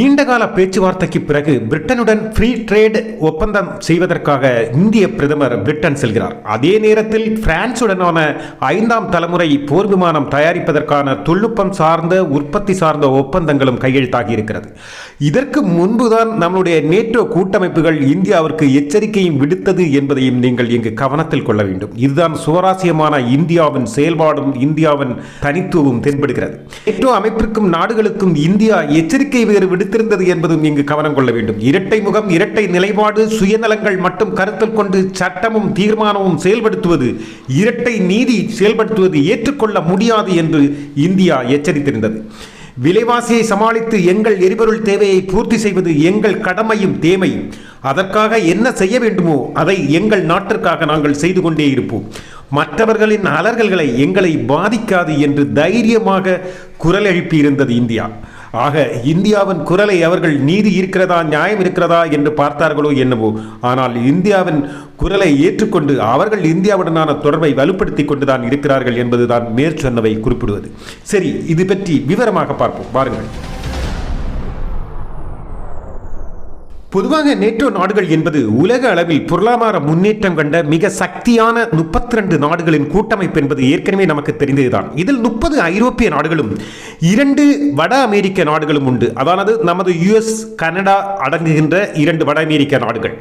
நீண்டகால பேச்சுவார்த்தைக்கு பிறகு பிரிட்டனுடன் ஃப்ரீ ட்ரேட் ஒப்பந்தம் செய்வதற்காக இந்திய பிரதமர் பிரிட்டன் செல்கிறார். அதே நேரத்தில் பிரான்சுடனான ஐந்தாம் தலைமுறை போர் விமானம் தயாரிப்பதற்கான தொழில்நுட்பம் சார்ந்த உற்பத்தி சார்ந்த ஒப்பந்தங்களும் கையெழுத்தாகி இருக்கிறது இதற்கு முன்புதான் நம்முடைய நேட்டோ கூட்டமைப்புகள் இந்தியாவிற்கு எச்சரிக்கையும் விடுத்தது என்பதையும் நீங்கள் இங்கு கவனத்தில் கொள்ள வேண்டும். இதுதான் சுவாரஸ்யமான இந்தியாவின் செயல்பாடும் இந்தியாவின் தனித்துவமும் தென்படுகிறது. நேட்டோ அமைப்பிற்கும் நாடுகளுக்கும் இந்தியா எச்சரிக்கை வேறு விடுத்திருந்தது என்பதும் இங்கு கவனம் கொள்ள வேண்டும். இரட்டை முகம் இரட்டை நிலைப்பாடு சுயநலங்கள் மட்டும் கருத்தில் கொண்டு சட்டமும் தீர்மானமும் செயல்படுத்துவது இரட்டை நீதி செயல்படுத்துவது ஏற்றுக்கொள்ள முடியாது என்று இந்தியா எச்சரித்திருந்தது. விலைவாசியை சமாளித்து எங்கள் எரிபொருள் தேவையை பூர்த்தி செய்வது எங்கள் கடமையும் தேமையும். அதற்காக என்ன செய்ய வேண்டுமோ அதை எங்கள் நாட்டிற்காக நாங்கள் செய்து கொண்டே இருப்போம். மற்றவர்களின் அலர்கள்களை எங்களை பாதிக்காது என்று தைரியமாக குரல் எழுப்பியிருந்தது இந்தியா. ஆக இந்தியாவின் குரலை அவர்கள் நீதி இருக்கிறதா? நியாயம் இருக்கிறதா? என்று பார்த்தார்களோ என்னவோ. ஆனால் இந்தியாவின் குரலை ஏற்றுக்கொண்டு அவர்கள் இந்தியாவுடனான தொடர்பை வலுப்படுத்திக் கொண்டுதான் இருக்கிறார்கள் என்பதுதான் மேற்சொன்னவை குறிப்பிடுவது. சரி இது பற்றி விவரமாக பார்ப்போம். பாருங்கள் பொதுவாக நேட்டோ நாடுகள் என்பது உலக அளவில் பொருளாதார முன்னேற்றம் கண்ட மிக சக்தியான முப்பத்தி ரெண்டு நாடுகளின் கூட்டமைப்பு என்பது ஏற்கனவே நமக்கு தெரிந்ததுதான். இதில் முப்பது ஐரோப்பிய நாடுகளும் இரண்டு வட அமெரிக்க நாடுகளும் உண்டு. அதாவது நமது யுஎஸ் கனடா அடங்குகின்ற இரண்டு வட அமெரிக்க நாடுகள்.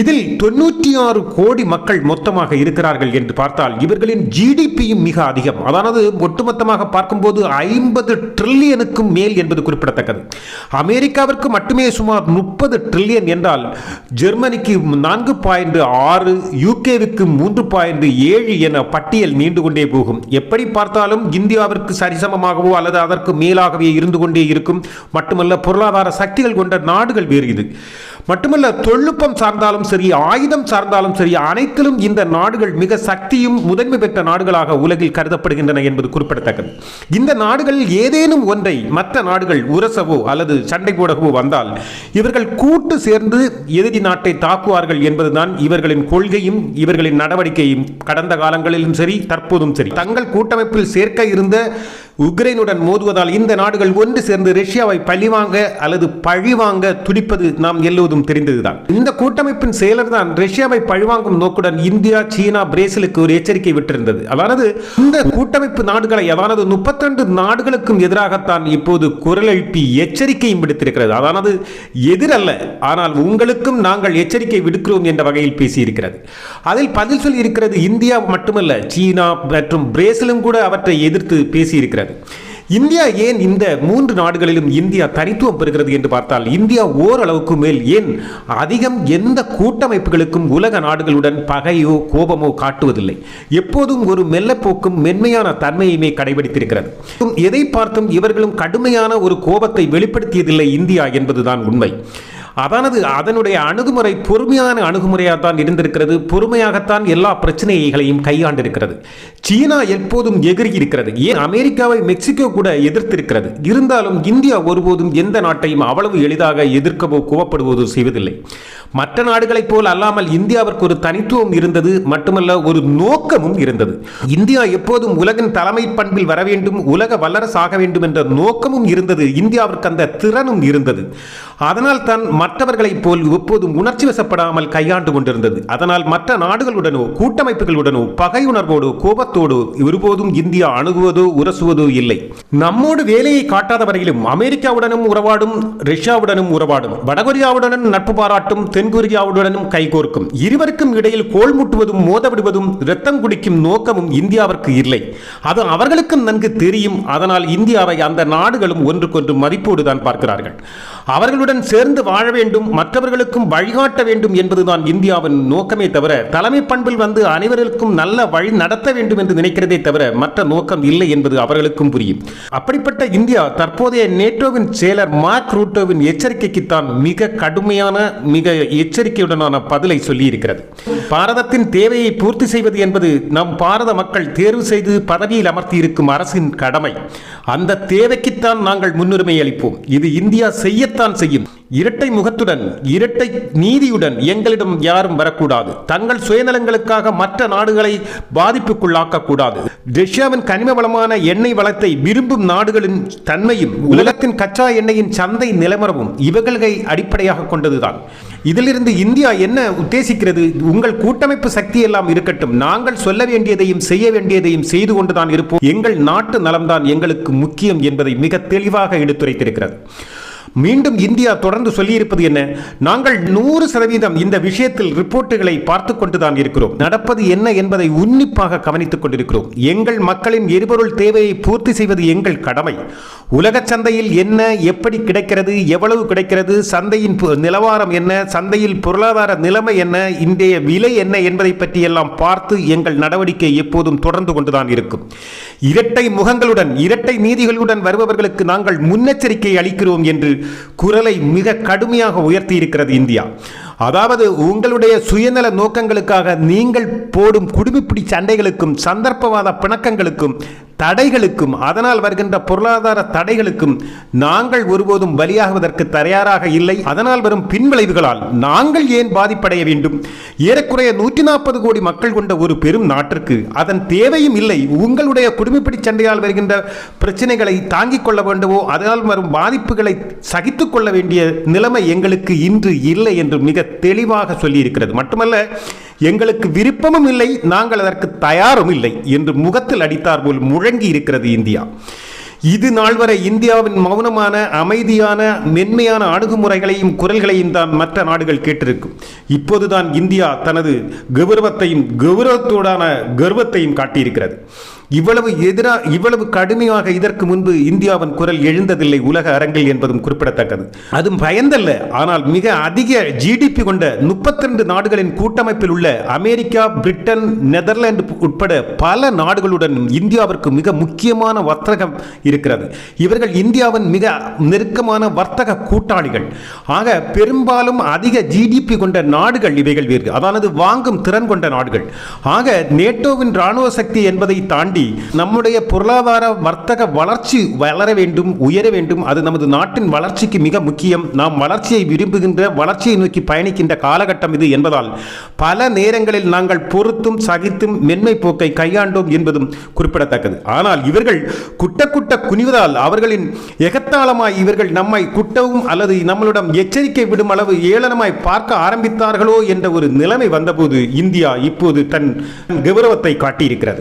இதில் தொண்ணூற்றி ஆறு கோடி மக்கள் மொத்தமாக இருக்கிறார்கள் என்று பார்த்தால் இவர்களின் ஜிடிபியும் மிக அதிகம். அதானது ஒட்டுமொத்தமாக பார்க்கும்போது ஐம்பது ட்ரில்லியனுக்கும் மேல் என்பது குறிப்பிடத்தக்கது. அமெரிக்காவிற்கு மட்டுமே சுமார் முப்பது ட்ரில்லியன் என்றால் ஜெர்மனிக்கு நான்கு பாயிண்ட் ஆறு யூகேவுக்கு மூன்று பாயிண்ட் ஏழு என பட்டியல் நீண்டு கொண்டே போகும். எப்படி பார்த்தாலும் இந்தியாவிற்கு சரிசமமாகவோ அல்லது அதற்கு மேலாகவே இருந்து கொண்டே இருக்கும். மட்டுமல்ல பொருளாதார சக்திகள் கொண்ட நாடுகள் வேறு இது. மட்டுமல்ல தொழில்நுட்பம் சார்ந்தாலும் சரி ஆயுதம் சார்ந்தாலும் சரி அனைத்திலும் இந்த நாடுகள் மிக சக்தியும் முதன்மை பெற்ற நாடுகளாக உலகில் கருதப்படுகின்றன என்பது குறிப்பிடத்தக்கது. இந்த நாடுகளில் ஏதேனும் ஒன்றை மற்ற நாடுகள் உரசவோ அல்லது சண்டை போடவோ வந்தால் இவர்கள் கூட்டு சேர்ந்து எதிரி நாட்டை தாக்குவார்கள் என்பதுதான் இவர்களின் கொள்கையும் இவர்களின் நடவடிக்கையும். கடந்த காலங்களிலும் சரி தற்போதும் சரி. தங்கள் கூட்டமைப்பில் சேர்க்க இருந்த உக்ரைனுடன் மோதுவதால் இந்த நாடுகள் ஒன்று சேர்ந்து ரஷ்யாவை பழிவாங்க அல்லது பழிவாங்க துடிப்பது நாம் எல்லோரும் தெரிந்ததுதான். இந்த கூட்டமைப்பின் செயலர் தான் ரஷ்யாவை பழிவாங்கும் நோக்குடன் இந்தியா சீனா பிரேசிலுக்கு ஒரு எச்சரிக்கை விட்டிருந்தது. அதாவது இந்த கூட்டமைப்பு நாடுகளை அதாவது முப்பத்திரண்டு நாடுகளுக்கும் எதிராகத்தான் இப்போது குரல் எழுப்பி எச்சரிக்கையும் விடுத்திருக்கிறது. அதாவது எதிரல்ல ஆனால் உங்களுக்கும் நாங்கள் எச்சரிக்கை விடுக்கிறோம் என்ற வகையில் பேசியிருக்கிறது. அதில் பதில் சொல்லி இருக்கிறது இந்தியா மட்டுமல்ல சீனா மற்றும் பிரேசிலும் கூட அவற்றை எதிர்த்து பேசியிருக்கிறது. இந்தியா ஏன் இந்த மூன்று நாடுகளிலும் இந்தியா தனித்துவம் பெறுகிறது என்று பார்த்தால் இந்தியா ஓரளவுக்கு மேல் ஏன் அதிகம் எந்த கூட்டமைப்புகளுக்கும் உலக நாடுகளுடன் பகையோ கோபமோ காட்டுவதில்லை. எப்போதும் ஒரு மெல்லப்போக்கும் மென்மையான தன்மையுமே கடைபிடித்திருக்கிறது. எதை பார்த்தும் இவர்களும் கடுமையான ஒரு கோபத்தை வெளிப்படுத்தியதில்லை இந்தியா என்பதுதான் உண்மை. அதானது அதனுடைய அணுகுமுறை பொறுமையான அணுகுமுறையாக தான் இருந்திருக்கிறது. பொறுமையாகத்தான் எல்லா பிரச்சனைகளையும் கையாண்டிருக்கிறது. சீனா எப்போதும் எகிரி இருக்கிறது ஏன்? அமெரிக்காவை மெக்சிகோ கூட எதிர்த்திருக்கிறது. இருந்தாலும் இந்தியா ஒருபோதும் எந்த நாட்டையும் அவ்வளவு எளிதாக எதிர்க்கவோ கோவப்படுவதோ செய்வதில்லை. மற்ற நாடுகளைப் போல் அல்லாமல் இந்தியாவிற்கு ஒரு தனித்துவம் இருந்தது மட்டுமல்ல ஒரு நோக்கமும் இருந்தது. இந்தியா எப்போதும் உலகின் தலைமை பண்பில் வர வேண்டும் உலக வல்லரசு ஆக வேண்டும் என்ற நோக்கமும் இருந்தது இந்தியாவிற்கு அந்த திறனும் இருந்தது. அதனால் தான் மற்றவர்களைப் போல் எப்போதும் உணர்ச்சி வசப்படாமல் கையாண்டு கொண்டிருந்தது. அதனால் மற்ற நாடுகளுடனோ கூட்டமைப்புகளுடனோ பகையுணர்வோடோ கோபத்தோடோ ஒருபோதும் இந்தியா அணுகுவதோ உரசுவதோ இல்லை. நம்மோடு வேலையை காட்டாத வரையிலும் அமெரிக்காவுடனும் உறவாடும் ரஷ்யாவுடனும் உறவாடும் வடகொரியாவுடனும் நட்பு பாராட்டும் தென் தென்கொரியாவுடனும் கைகோர்க்கும் இருவருக்கும் இடையில் கோல் முட்டுவதும் மோதவிடுவதும் ரத்தம் குடிக்கும் நோக்கமும் இந்தியாவிற்கு இல்லை. அது அவர்களுக்கும் நன்கு தெரியும். அதனால் இந்தியாவை அந்த நாடுகளும் ஒன்றுக்கொன்று மதிப்போடு தான் பார்க்கிறார்கள். அவர்களுடன் சேர்ந்து வாழ வேண்டும் மற்றவர்களுக்கும் வழிகாட்ட வேண்டும் என்பதுதான் இந்தியாவின் நோக்கமே தவிர தலைமை பண்பில் வந்து அனைவருக்கும் நல்ல வழி நடத்த வேண்டும் என்று நினைக்கிறதே தவிர மற்ற நோக்கம் இல்லை என்பது அவர்களுக்கும் புரியும். அப்படிப்பட்ட இந்தியா தற்போதைய நேட்டோவின் செயலர் மார்க் ரூட்டோவின் எச்சரிக்கைக்குத்தான் மிக கடுமையான மிக எச்சரிக்கையுடனான பதிலை சொல்லி இருக்கிறது பாரதத்தின் தேவையை பூர்த்தி செய்வது என்பது நம் பாரத மக்கள் தேர்வு செய்து பதவியில் அமர்த்தி இருக்கும் அரசின் கடமை. அந்த தேவைக்குத்தான் நாங்கள் முன்னுரிமை அளிப்போம். இது இந்தியா செய்யத்தான் செய்யும். இரட்டை முகத்துடன் இரட்டை நீதியுடன் எங்களிடம் யாரும் வரக்கூடாது. தங்கள் சுயநலங்களுக்காக மற்ற நாடுகளை பாதிப்புக்குள்ளாக்கக்கூடாது. ரஷ்யாவின் கனிம வளமான எண்ணெய் வளத்தை விரும்பும் நாடுகளின் தன்மையும் உலகத்தின் கச்சா எண்ணெயின் சந்தை நிலவரமும் இவர்களை அடிப்படையாக கொண்டதுதான். இதிலிருந்து இந்தியா என்ன உத்தேசிக்கிறது? உங்கள் கூட்டமைப்பு சக்தி எல்லாம் இருக்கட்டும். நாங்கள் சொல்ல வேண்டியதையும் செய்ய வேண்டியதையும் செய்து கொண்டுதான் இருப்போம். எங்கள் நாட்டு நலம்தான் எங்களுக்கு முக்கியம் என்பதை மிக தெளிவாக எடுத்துரைத்திருக்கிறது. மீண்டும் இந்தியா தொடர்ந்து சொல்லியிருப்பது என்ன? நாங்கள் நூறு சதவீதம் இந்த விஷயத்தில் ரிப்போர்ட்டுகளை பார்த்து கொண்டுதான் இருக்கிறோம். நடப்பது என்ன என்பதை உன்னிப்பாக கவனித்துக் கொண்டிருக்கிறோம். எங்கள் மக்களின் எரிபொருள் தேவையை பூர்த்தி செய்வது எங்கள் கடமை. உலக சந்தையில் என்ன எப்படி கிடைக்கிறது எவ்வளவு கிடைக்கிறது சந்தையின் நிலவாரம் என்ன சந்தையில் பொருளாதார நிலைமை என்ன இன்றைய விலை என்ன என்பதை பற்றி எல்லாம் பார்த்து எங்கள் நடவடிக்கை எப்போதும் தொடர்ந்து கொண்டுதான் இருக்கும். இரட்டை முகங்களுடன் இரட்டை நீதிகளுடன் வருபவர்களுக்கு நாங்கள் முன்னெச்சரிக்கை அளிக்கிறோம் என்று குரலை மிக கடுமையாக உயர்த்தி இருக்கிறது இந்தியா. அதாவது உங்களுடைய சுயநல நோக்கங்களுக்காக நீங்கள் போடும் குடுமிப்பிடி சண்டைகளுக்கும் சந்தர்ப்பவாத பிணக்கங்களுக்கும் தடைகளுக்கும் அதனால் வருகின்ற பொருளாதார தடைகளுக்கும் நாங்கள் ஒருபோதும் பலியாகுவதற்கு தயாராக இல்லை. அதனால் வரும் பின்விளைவுகளால் நாங்கள் ஏன் பாதிப்படைய வேண்டும்? ஏறக்குறைய நூற்றி நாற்பது கோடி மக்கள் கொண்ட ஒரு பெரும் நாட்டிற்கு அதன் தேவையும் இல்லை. உங்களுடைய குடுமிப்பிடி சண்டையால் வருகின்ற பிரச்சனைகளை தாங்கிக் கொள்ள வேண்டுமோ அதனால் வரும் பாதிப்புகளை சகித்துக் கொள்ள வேண்டிய நிலைமை எங்களுக்கு இன்று இல்லை என்று மிக தெளிவாக சொல்லியிருக்கிறது. மட்டுமல்ல எங்களுக்கு விருப்பமும் இல்லை நாங்கள் அதற்கு தயாரும் இல்லை என்று முகத்தில் அடித்தார் போல் முழங்கி இருக்கிறது இந்தியா. இது நாள் வரை இந்தியாவின் மௌனமான அமைதியான மென்மையான அணுகுமுறைகளையும் குரல்களையும் தான் மற்ற நாடுகள் கேட்டிருக்கும் இப்போதுதான் இந்தியா தனது கௌரவத்தையும் கௌரவத்தோடான கர்வத்தையும் காட்டியிருக்கிறது. இவ்வளவு எதிரா இவ்வளவு கடுமையாக இதற்கு முன்பு இந்தியாவின் குரல் எழுந்ததில்லை உலக அரங்கில் என்பதும் குறிப்பிடத்தக்கது. அதுவும் பயந்தல்ல. ஆனால் மிக அதிக ஜிடிபி கொண்ட 32 நாடுகளின் கூட்டமைப்பில் உள்ள அமெரிக்கா பிரிட்டன் நெதர்லாந்து உட்பட பல நாடுகளுடன் இந்தியாவிற்கு மிக முக்கியமான வர்த்தகம் இருக்கிறது. இவர்கள் இந்தியாவின் மிக நெருக்கமான வர்த்தக கூட்டாளிகள். ஆக பெரும்பாலும் அதிக ஜிடிபி கொண்ட நாடுகள் இவைகள் வேறு. அதாவது வாங்கும் திறன் கொண்ட நாடுகள். ஆக நேட்டோவின் இராணுவ சக்தி என்பதை தாண்டி நம்முடைய பொருளாதார வர்த்தக வளர்ச்சி வளர வேண்டும் உயர வேண்டும். அது நமது நாட்டின் வளர்ச்சிக்கு மிக முக்கியம். நாம் வளர்ச்சியை விரும்புகின்ற வளர்ச்சியை நோக்கி பயணிக்கின்ற காலகட்டம் இது என்பதால் பல நேரங்களில் நாங்கள் பொறுத்தும் சகித்தும் மென்மை போக்கை கையாண்டோம் என்பதும் குறிப்பிடத்தக்கது. ஆனால் இவர்கள் குட்ட குட்ட குனிவதால் அவர்களின் எகத்தாளமாய் இவர்கள் நம்மை குட்டவும் அல்லது நம்மளிடம் எச்சரிக்கை விடும் அளவு ஏளனமாய் பார்க்க ஆரம்பித்தார்களோ என்ற ஒரு நிலைமை வந்தபோது இந்தியா இப்போது தன் கௌரவத்தை காட்டியிருக்கிறது.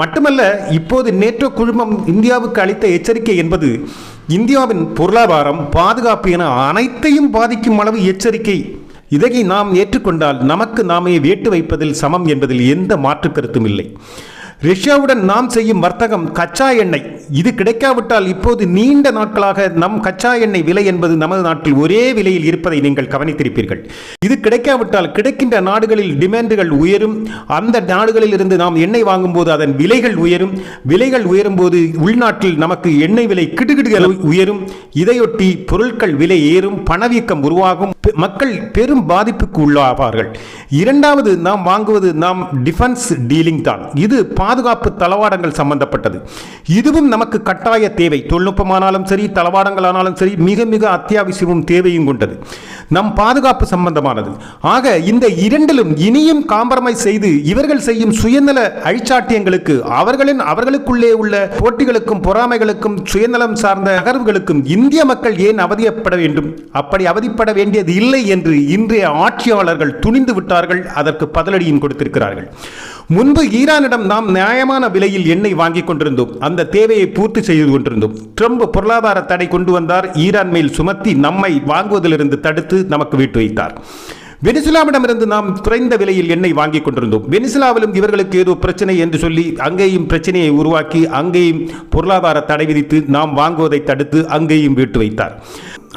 மட்டுமல்ல இப்போது நேற்றோ குழுமம் இந்தியாவுக்கு அளித்த எச்சரிக்கை என்பது இந்தியாவின் பொருளாதாரம் பாதுகாப்பு என அனைத்தையும் பாதிக்கும் அளவு எச்சரிக்கை. இதை நாம் ஏற்றுக்கொண்டால் நமக்கு நாமே வேட்டு வைப்பதில் சமம் என்பதில் எந்த மாற்று கருத்தும் இல்லை. ரஷ்யாவுடன் நாம் செய்யும் வர்த்தகம் கச்சா எண்ணெய். இது கிடைக்காவிட்டால் இப்போது நீண்ட நாட்களாக நம் கச்சா எண்ணெய் விலை என்பது நமது நாட்டில் ஒரே விலையில் இருப்பதை நீங்கள் கவனித்திருப்பீர்கள். இது கிடைக்காவிட்டால் கிடைக்கின்ற நாடுகளில் டிமாண்டுகள் உயரும். அந்த நாடுகளில் இருந்து நாம் எண்ணெய் வாங்கும்போது அதன் விலைகள் உயரும். விலைகள் உயரும் போது உள்நாட்டில் நமக்கு எண்ணெய் விலை கிடுகிடுகள் உயரும். இதையொட்டி பொருட்கள் விலை ஏறும். பணவீக்கம் உருவாகும். மக்கள் பெரும் பாதிப்புக்கு உள்ளாவார்கள். இரண்டாவது நாம் வாங்குவது நாம் டிஃபென்ஸ் டீலிங் தான். இது பாதுகாப்பு தளவாடங்கள் சம்பந்தப்பட்டது. இதுவும் நமக்கு கட்டாய தேவை. தொழில்நுட்பமானாலும் சரி தளவாடங்களானாலும் சரி மிக மிக அத்தியாவசியமும் தேவையும் கொண்டது. நம் பாதுகாப்பு சம்பந்தமானது. ஆக இந்த இரண்டிலும் இனியும் காம்ப்ரமைஸ் செய்து இவர்கள் செய்யும் சுயநல அழிச்சாட்டியங்களுக்கு அவர்களின் அவர்களுக்குள்ளே உள்ள போட்டிகளுக்கும் பொறாமைகளுக்கும் சுயநலம் சார்ந்த நகர்வுகளுக்கும் இந்திய மக்கள் ஏன் அவதிப்பட வேண்டும்? அப்படி அவதிப்பட வேண்டியது இல்லை என்று இன்றைய ஆட்சியாளர்கள் துணிந்து விட்டார்கள் அதற்கு பதிலடியும் கொடுத்திருக்கிறார்கள். முன்பு ஈரானிடம் நாம் நியாயமான விலையில் எண்ணெய் வாங்கிக் கொண்டிருந்தோம். அந்த தேவையை பூர்த்தி செய்து கொண்டிருந்தோம். ட்ரம்ப் பொருளாதார தடை கொண்டு வந்தார். ஈரான் மேல் சுமத்தி நம்மை வாங்குவதிலிருந்து தடுத்து நமக்கு விட்டு வைத்தார். வெனிசுலாவிடமிருந்து நாம் குறைந்த விலையில் எண்ணெய் வாங்கிக் கொண்டிருந்தோம். வெனிசுலாவிலும் இவர்களுக்கு ஏதோ பிரச்சனை என்று சொல்லி அங்கேயும் பிரச்சனையை உருவாக்கி அங்கேயும் பொருளாதார தடை விதித்து நாம் வாங்குவதை தடுத்து அங்கேயும் விட்டு வைத்தார்.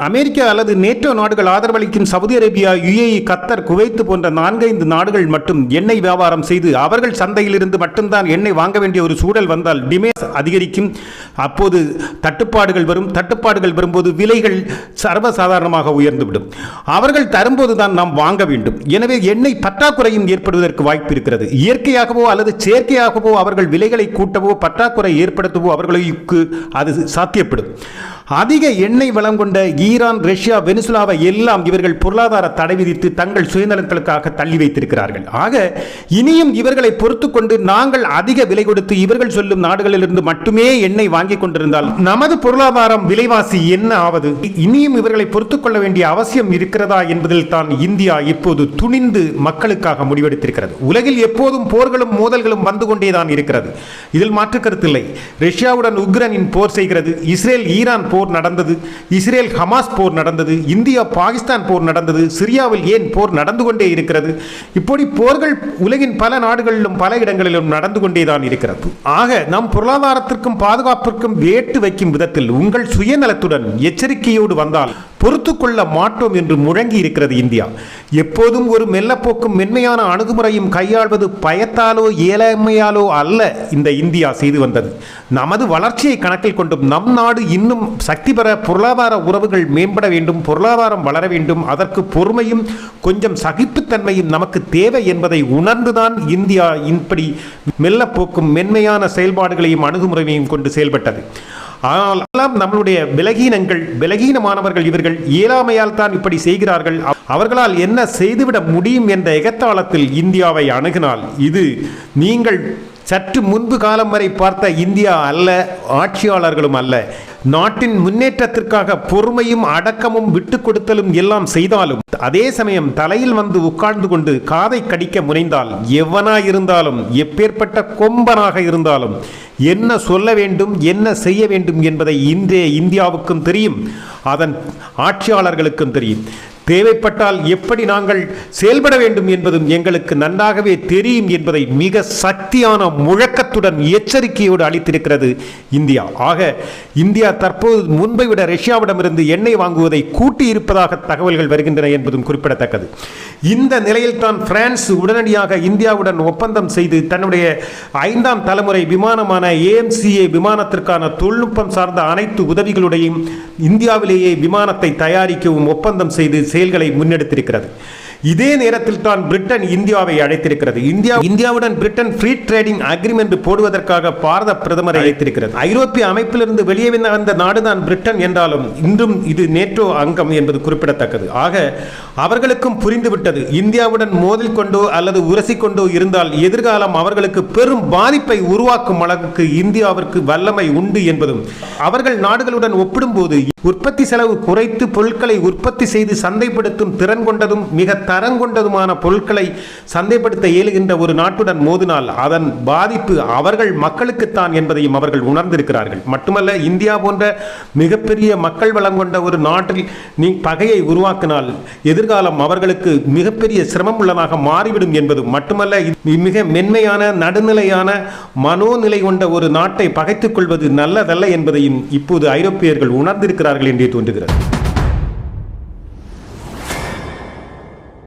அமெரிக்கா அல்லது நேட்டோ நாடுகள் ஆதரவளிக்கும் Saudi Arabia UAE Qatar Kuwait போன்ற நான்கைந்து நாடுகள் மட்டும் எண்ணெய் வியாபாரம் செய்து அவர்கள் சந்தையிலிருந்து மட்டும்தான் எண்ணெய் வாங்க வேண்டிய ஒரு சூழல் வந்தால் டிமேஸ் அதிகரிக்கும். அப்போது தட்டுப்பாடுகள் வரும். தட்டுப்பாடுகள் வரும்போது விலைகள் சர்வசாதாரணமாக உயர்ந்துவிடும். அவர்கள் தரும்போது தான் நாம் வாங்க வேண்டும். எனவே எண்ணெய் பற்றாக்குறையும் ஏற்படுவதற்கு வாய்ப்பு இருக்கிறது. இயற்கையாகவோ அல்லது செயற்கையாகவோ அவர்கள் விலைகளை கூட்டவோ பற்றாக்குறை ஏற்படுத்தவோ அவர்களுக்கு அது சாத்தியப்படும். அதிக எண்ணெய் வளம் கொண்ட ஈரான் ரஷ்யா வெனிசுலாவை எல்லாம் இவர்கள் பொருளாதார தடை விதித்து தங்கள் சுயநலங்களுக்காக தள்ளி வைத்திருக்கிறார்கள். ஆக இனியும் இவர்களை பொறுத்து கொண்டு நாங்கள் அதிக விலை கொடுத்து இவர்கள் சொல்லும் நாடுகளிலிருந்து மட்டுமே எண்ணெய் வாங்கி கொண்டிருந்தால் நமது பொருளாதாரம் விலைவாசி என்ன ஆவது? இனியும் இவர்களை பொறுத்துக் கொள்ள வேண்டிய அவசியம் இருக்கிறதா என்பதில் தான் இந்தியா இப்போது துணிந்து மக்களுக்காக முடிவெடுத்திருக்கிறது. உலகில் எப்போதும் போர்களும் மோதல்களும் வந்து கொண்டேதான் இருக்கிறது. இதில் மாற்று கருத்தில்லை ரஷ்யாவுடன் உக்ரைனின் போர் செய்கிறது. இஸ்ரேல் ஈரான் போர் போர் நடந்தது இஸ்ரேல் ஹமாஸ் போர் நடந்தது இந்தியா பாகிஸ்தான் போர் நடந்தது சிரியாவில் ஏன் போர் நடந்து கொண்டே இருக்கிறது? இப்படி போர்கள் உலகின் பல நாடுகளிலும் பல இடங்களிலும் நடந்து கொண்டேதான் இருக்கிறது. ஆக நம் பொருளாதாரத்திற்கும் பாதுகாப்பிற்கும் வேட்டு வைக்கும் விதத்தில் உங்கள் சுயநலத்துடன் எச்சரிக்கையோடு வந்தால் பொறுத்து கொள்ள மாட்டோம் என்று முழங்கி இருக்கிறது இந்தியா. எப்போதும் ஒரு மெல்லப்போக்கும் மென்மையான அணுகுமுறையும் கையாள்வது பயத்தாலோ ஏழமையாலோ அல்ல இந்த இந்தியா செய்து வந்தது. நமது வளர்ச்சியை கணக்கில் கொண்டும் நம் நாடு இன்னும் சக்தி பெற பொருளாதார உறவுகள் மேம்பட வேண்டும் பொருளாதாரம் வளர வேண்டும். அதற்கு பொறுமையும் கொஞ்சம் சகிப்புத்தன்மையும் நமக்கு தேவை என்பதை உணர்ந்துதான் இந்தியா இப்படி மெல்லப்போக்கும் மென்மையான செயல்பாடுகளையும் அணுகுமுறையையும் கொண்டு செயல்பட்டது. ஆனால் எல்லாம் நம்மளுடைய விலகீனங்கள் விலகீனமானவர்கள் இவர்கள் இயலாமையால் தான் இப்படி செய்கிறார்கள். அவர்களால் என்ன செய்துவிட முடியும் என்ற எகத்தாளத்தில் இந்தியாவை அணுகினால் இது நீங்கள் சற்று முன்பு காலம் வரை பார்த்த இந்தியா அல்ல ஆட்சியாளர்களும் அல்ல. நாட்டின் முன்னேற்றத்திற்காக பொறுமையும் அடக்கமும் விட்டு கொடுத்தலும் எல்லாம் செய்தாலும் அதே சமயம் தலையில் வந்து உட்கார்ந்து கொண்டு காதை கடிக்க முனைந்தால் எவனாயிருந்தாலும் எப்பேற்பட்ட கொம்பனாக இருந்தாலும் என்ன சொல்ல வேண்டும் என்ன செய்ய வேண்டும் என்பதை இன்றைய இந்தியாவுக்கும் தெரியும் அதன் ஆட்சியாளர்களுக்கும் தெரியும். தேவைப்பட்டால் எப்படி நாங்கள் செயல்பட வேண்டும் என்பதும் எங்களுக்கு நன்றாகவே தெரியும் என்பதை மிக சக்தியான முழக்கத்துடன் எச்சரிக்கையோடு அளித்திருக்கிறது இந்தியா. ஆக இந்தியா தற்போது முன்பை விட ரஷ்யாவிடமிருந்து எண்ணெய் வாங்குவதை கூட்டியிருப்பதாக தகவல்கள் வருகின்றன என்பதும் குறிப்பிடத்தக்கது. இந்த நிலையில் தான் பிரான்ஸ் உடனடியாக இந்தியாவுடன் ஒப்பந்தம் செய்து தன்னுடைய ஐந்தாம் தலைமுறை விமானமான ஏஎம்சிஏ விமானத்திற்கான தொழில்நுட்பம் சார்ந்த அனைத்து உதவிகளுடையும் இந்தியாவிலேயே விமானத்தை தயாரிக்கவும் ஒப்பந்தம் செய்து செயல்களை முன்னெடுத்திருக்கிறது. இதே நேரத்தில் தான் பிரிட்டன் இந்தியாவை அழைத்திருக்கிறது. இந்தியா இந்தியாவுடன் பிரிட்டன் ஃப்ரீ ட்ரேடிங் அக்ரிமெண்ட் போடுவதற்காக பாரத பிரதமரை அழைத்திருக்கிறது. ஐரோப்பிய அமைப்பிலிருந்து வெளியே வந்த நாடுதான் பிரிட்டன் என்றாலும் இன்றும் இது நேட்டோ அங்கம் என்பது குறிப்பிடத்தக்கது. ஆக அவர்களுக்கும் புரிந்துவிட்டது. இந்தியாவுடன் மோதில் கொண்டோ அல்லது உரசி கொண்டோ இருந்தால் எதிர்காலம் அவர்களுக்கு பெரும் பாதிப்பை உருவாக்கும் அளவுக்கு இந்தியாவிற்கு வல்லமை உண்டு என்பதும் அவர்கள் நாடுகளுடன் ஒப்பிடும்போது உற்பத்தி செலவு குறைத்து பொருட்களை உற்பத்தி செய்து சந்தைப்படுத்தும் திறன் கொண்டதும் மிக தரங்கொண்டதுமான பொருட்களை சந்தைப்படுத்த இயலுகின்ற ஒரு நாட்டுடன் மோதினால் அதன் பாதிப்பு அவர்கள் மக்களுக்குத்தான் என்பதையும் அவர்கள் உணர்ந்திருக்கிறார்கள். மட்டுமல்ல இந்தியா போன்ற மிகப்பெரிய மக்கள் வளம் கொண்ட ஒரு நாட்டில் நீ பகையை உருவாக்கினால் எதிர்காலம் அவர்களுக்கு மிகப்பெரிய சிரமம் உள்ளதாக மாறிவிடும் என்பதும் மட்டுமல்ல மிக மென்மையான நடுநிலையான மனோநிலை கொண்ட ஒரு நாட்டை பகைத்துக் கொள்வது நல்லதல்ல என்பதையும் இப்போது ஐரோப்பியர்கள் உணர்ந்திருக்கிறார்கள் என்றே தோன்றுகிறது.